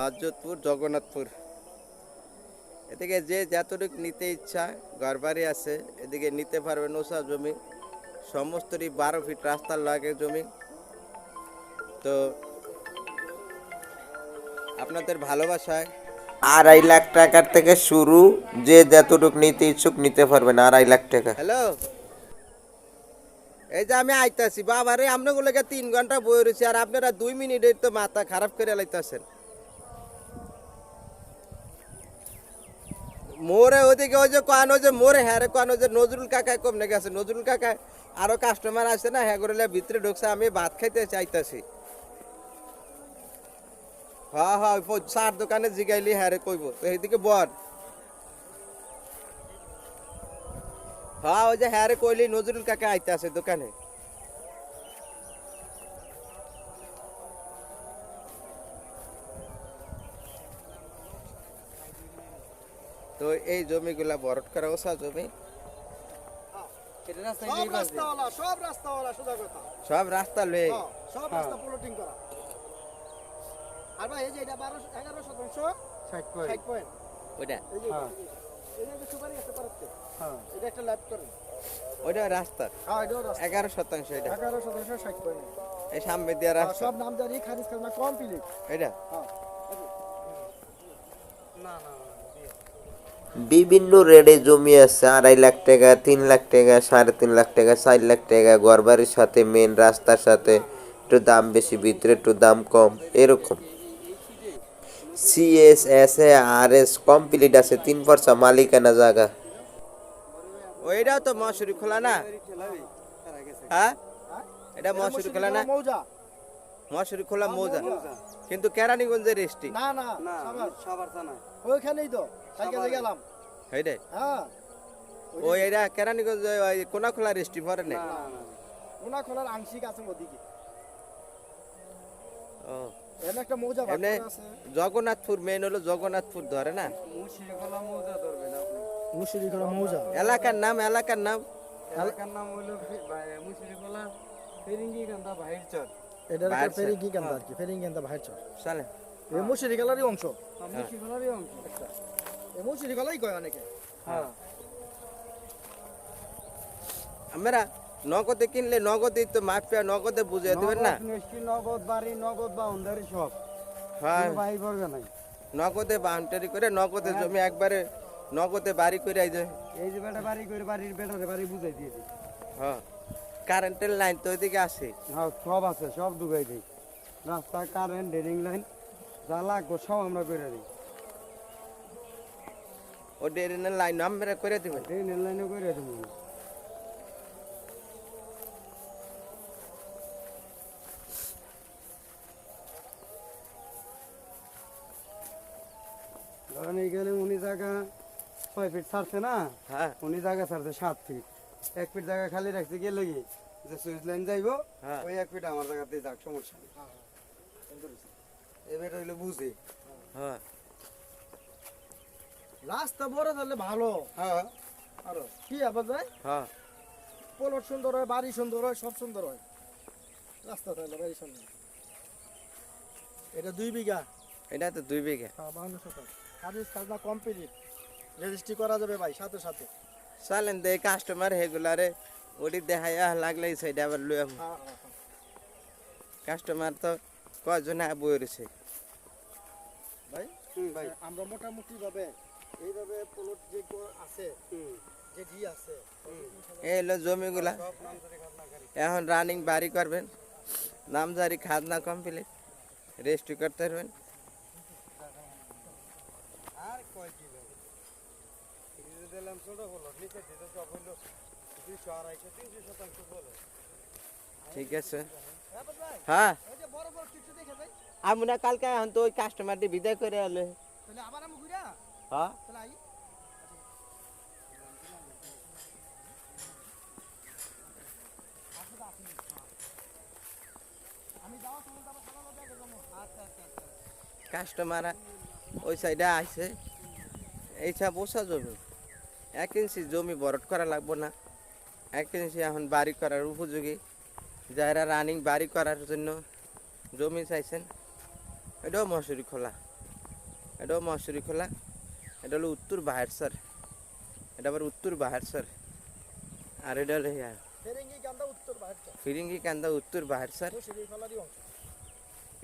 হাজতপুর জগন্নাথপুর। এদিকে যে যতটুকু নিতে ইচ্ছা ঘরবাড়ি আছে এদিকে নিতে পারবে নোসা জমি। সমস্তটি বারো ফিট রাস্তার লাগে জমি। তো আপনাদের ভালোবাসায় আড়াই লাখ টাকার থেকে শুরু যে যতটুক নিতে ইচ্ছুক নিতে পারবেন আড়াই লাখ টাকা। হ্যালো? এই যে আমি আইতাছি বাবারে আপনাগুলোকে তিন ঘণ্টা বই রয়েছি আর আপনারা দুই মিনিটের তো মাথা খারাপ করে লাইতেছেন। মোরে ওদিকে ওই যে কান যে মোরে হ্যাঁ রে কান যে নজরুল কাকায় কমনে গেছে নজরুল কাকায় আরও কাস্টমার আছে না? হ্যাঁ করে ভিতরে ঢুকছে, আমি ভাত খাইতে চাইতাছি। হ্যাঁ হ্যাঁ চার দোকানে জিগাইলি হ্যাঁ রে কইব। তো এইদিকে বল। হ্যাঁ ওই যে হ্যাঁ রে কইলি, নজরুল কাকা আইতে আছে দোকানে। তো এই জমিগুলা বরট করা ওসা জমি। সব রাস্তা লয়ে। হ্যাঁ, সব রাস্তা প্লটিং করা। আর ভাই এই যে এটা বারো এগারো শতাংশ? ষাট পয়েন্ট ওইটা। এই যে এই যে সুপারি আছে পারতে। এটা একটা ল্যাব করেন। ওইটা রাস্তা। হ্যাঁ এটাও রাস্তা। এগারো শতাংশ এটা। এগারো শতাংশ ষাট পয়েন্ট এই সামনে দিয়ে রাস্তা। সব নামদারি খারিজ খাজনা কমপ্লিট এটা হ্যাঁ বিভিন্ন রেডে জমি আছে আড়াই লাখ টাকা তিন লাখ টাকা সাড়ে তিন লাখ টাকা চার লাখ টাকা ঘরবাড়ির সাথে মেন রাস্তার সাথে একটু দাম বেশি ভিতরে একটু দাম কম এরকম। CS S A R S complete আছে তিন পয়সা মালিকানা জায়গা। ওইটাও তো মশুরি খোলা না? হ্যাঁ? এটা মশুরি খোলা না? মৌজা। মশুরি খোলা মৌজা। কিন্তু কেরানীগঞ্জের রেস্টি না না সাভার সাভার থানা ওইখানেই তো কালকে গেলাম। এইটাই হ্যাঁ। ও এটা কেরানীগঞ্জ ওই কোনা খোলা রেস্টি পরে না ওনা খোলার আংশিক আছে ওদিকে। ও। এখানে একটা মৌজা ভাগ এমনি আছে। জগন্নাথপুর মেন হলো জগন্নাথপুর ধরে না? মুর্শিদিখোলা মৌজা ধরবে না মুশিরিখোলা মৌজা? এলাকার নাম এলাকার নাম? এলাকার নাম হলো মুসিরিকলা ফিরিঙ্গিকান্দা বাহিরচর এটা একটা ফেরিঙ্গি কান্দা আর কি ফেরিঙ্গি কান্দা বাহির চর চলে। এই মুর্শিদিখোলারই অংশ। মুসিরিকলারই অংশ। এই মুর্শিদিখোলাই কয় অনেকে? হ্যাঁ। আমরা নগদে কিনলে নগদে তো মাফিয়া নগদে দেবেন না? নগদ মিষ্টি নগদ বাড়ি নগদ বাউন্ডারি সব। হ্যাঁ। বাড়ি পড়বে নাই। নগদে বাউন্ডারি করে নগদে জমি একবারে নগদে বাড়ি করে আই যায় এই যে বেটা বাড়ি করে বাড়ির বেটারে বাড়ি বুঝাই দিয়ে দিই। হ্যাঁ। কারেন্টের লাইন তো ওইদিকে আসে। হ্যাঁ সব আছে সব ঢুকাই দিই। রাস্তা কারেন্ট ড্রেনিং লাইন যা লাগবো সব আমরা করে দিই। ও ড্রেনের লাইন আমরা করে দিবেন ড্রেনের লাইনে করে দেবো। ধরেন এইখানে উনি জায়গা ছয় ফিট ছাড়ছে না? হ্যাঁ। উনি জায়গা ছাড়ছে সাত ফিট এক ফিট জায়গা খালি রাখছে গেলে কি যে সুইচ লাইন যাইবো হ্যাঁ। ওই এক ফিট আমার জায়গাতে যাক সমস্যা নেই। এবার হইলে বুঝি। হ্যাঁ। রাস্তা বড় তাহলে ভালো। হ্যাঁ। আরও কি আবার যায়? হ্যাঁ। প্লট সুন্দর হয় বাড়ি সুন্দর হয় সব সুন্দর হয়। রাস্তা তাহলে বাড়ি সুন্দর। এটা দুই বিঘা। এটা তো দুই বিঘা। হ্যাঁ বাউন্ন খাজনা কমপ্লিট রেজিস্ট্রি করা যাবে ভাই সাথে সাথে। চলেন দে কাস্টমার হেগুলারে ওটি দেখাইয়া লাগলে সেটা আবার হ্যাঁ কাস্টমার তো কয়জন বই রয়েছে ভাই ভাই। আমরা মোটামুটি ভাবে এইভাবে প্লট যে আছে যে ডি আছে এই হলো জমিগুলা। এখন রানিং বাড়ি করবেন নামজারি খাজনা কমপ্লিট রেজিস্ট্রি করতে পারবেন আর কয় কি দিলাম ছোট হলো নিচে দিতে সব হইল দুইশো আড়াইশো তিনশো শতাংশ বলে ঠিক আছে হ্যাঁ এই যে বড় বড় কিছু দেখে যাই আমি না কালকে এখন তো ওই কাস্টমারটি বিদায় করে আলে। তাহলে আবার আমি ঘুরা? হ্যাঁ। কাস্টমার ওই সাইডে আইছে। এইসব বসা জমি এক ইঞ্চি জমি বরট করা লাগবো না। এক ইঞ্চি এখন বাড়ি করার উপযোগী। যারা রানিং বাড়ি করার জন্য জমি চাইছেন এটাও মশুরি খোলা। এটাও মশুরি খোলা। এটা হলো উত্তর বাহারসর এটা আবার উত্তর বাহারসর আর এটা হলো ফিরিঙ্গি কান্দা উত্তর ফলারি অংশ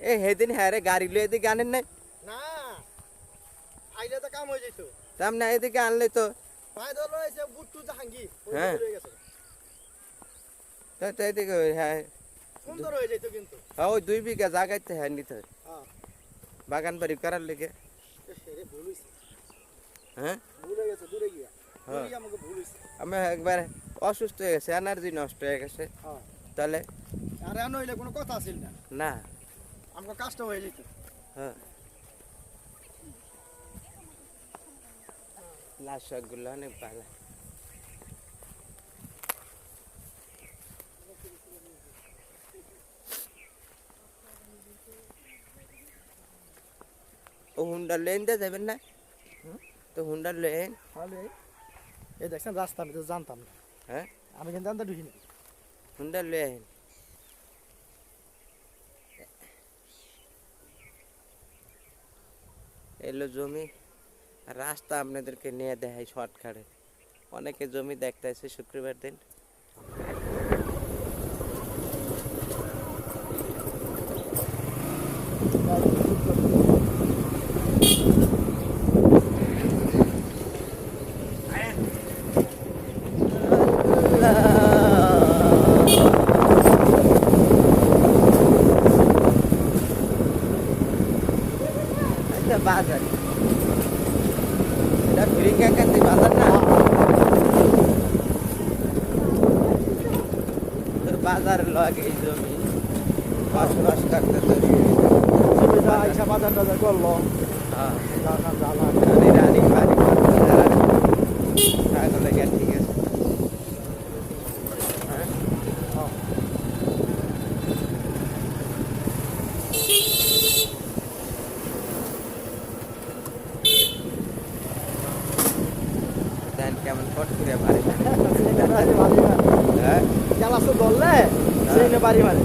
এ সেদিন হ্যাঁ রে গাড়ি লয়ে এদিকে আনেন নাই? না আইলে তো কাম হয়ে যেত। তাম না এদিকে আনলে তো হ্যাঁ। রয়ে গেছে তো তো এদিকে ওই হ্যাঁ সুন্দর হয়ে যেত কিন্তু। হ্যাঁ, ওই দুই বিঘা জায়গাতে হ্যাঁ নিতে হয়। বাগান বাড়ি করার লেগে হ্যাঁ আমি একবার অসুস্থ হয়ে গেছে এনার্জি নষ্ট হয়ে গেছে। তাহলে আর এমন কোনো কথা আছিল না? না। আমাকে কাজটা হয়ে যেত হ্যাঁ লাশগুলো অনেক ভালো ও হুন্ডা লেন দিয়ে যাবেন না তো হুন্ডা লেন তাহলে এই দেখছেন রাস্তা আমি তো জানতাম না হ্যাঁ আমি কিন্তু জানতে ঢুকিনি হুন্ডা লেন এলো জমি আর রাস্তা আপনাদেরকে নিয়ে দেখাই শর্টকাটে। অনেকে জমি দেখতে আসে শুক্রবার দিন। আচ্ছা বাজার এটা ফিরিঙ্গা কান্দি বাজার না তো বাজার লাগে এই জমি। বসবাস করতে তো। সুবিধা আইসা বাজার টাজার করল। হ্যাঁ। রানী বাড়ি ছাগলে গেল ঠিক আছে হ্যাঁ দেন কেমন ফট করে বাড়ি হ্যাঁ চালাচ্ছে ধরলে সেই নিয়ে বাড়ি মারে।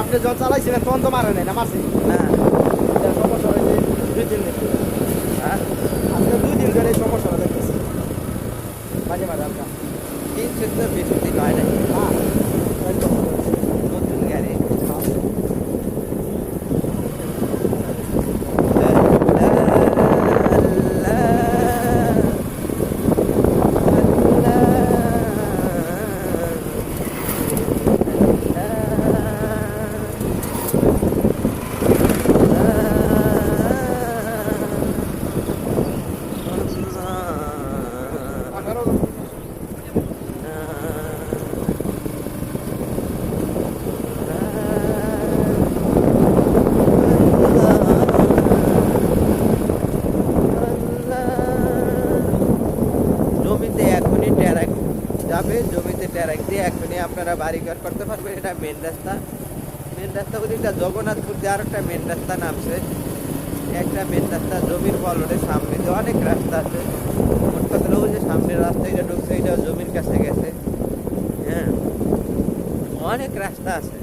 আপনি যখন চালাইছিলেন তখন তো মারে নাই না মারছি? না এটা সমস্যা হয়েছে দুই তিন দিন হ্যাঁ আজকে দুই দিন ধরে এই সমস্যাটা দেখতেছি বাড়ি মারে হালকা তিনশো তো বেশি দিন হয় না হ্যাঁ একদম নতুন গাড়ি আঠারো জমিতে এখনই ট্যারাক যাবে জমিতে ট্যারাক দিয়ে এখনই আপনারা বাড়িঘর করতে পারবেন এটা মেন রাস্তা মেন রাস্তা ওদিকটা জগন্নাথপুর দিয়ে আর একটা মেন রাস্তা নামছে একটা মেন রাস্তা জমির বলরের সামনে তো অনেক রাস্তা আছে। মোট যে সামনের রাস্তা এটা ঢুকছে এটা জমির কাছে গেছে। হ্যাঁ অনেক রাস্তা আছে।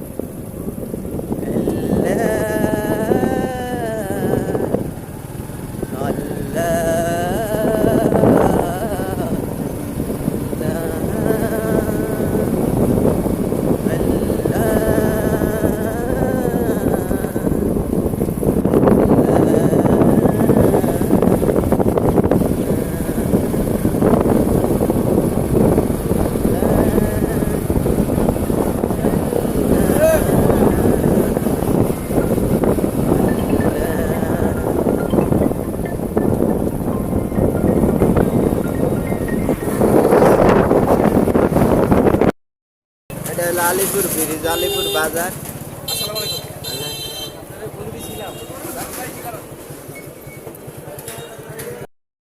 আলিপুর ব্রিজ আলিপুর বাজার।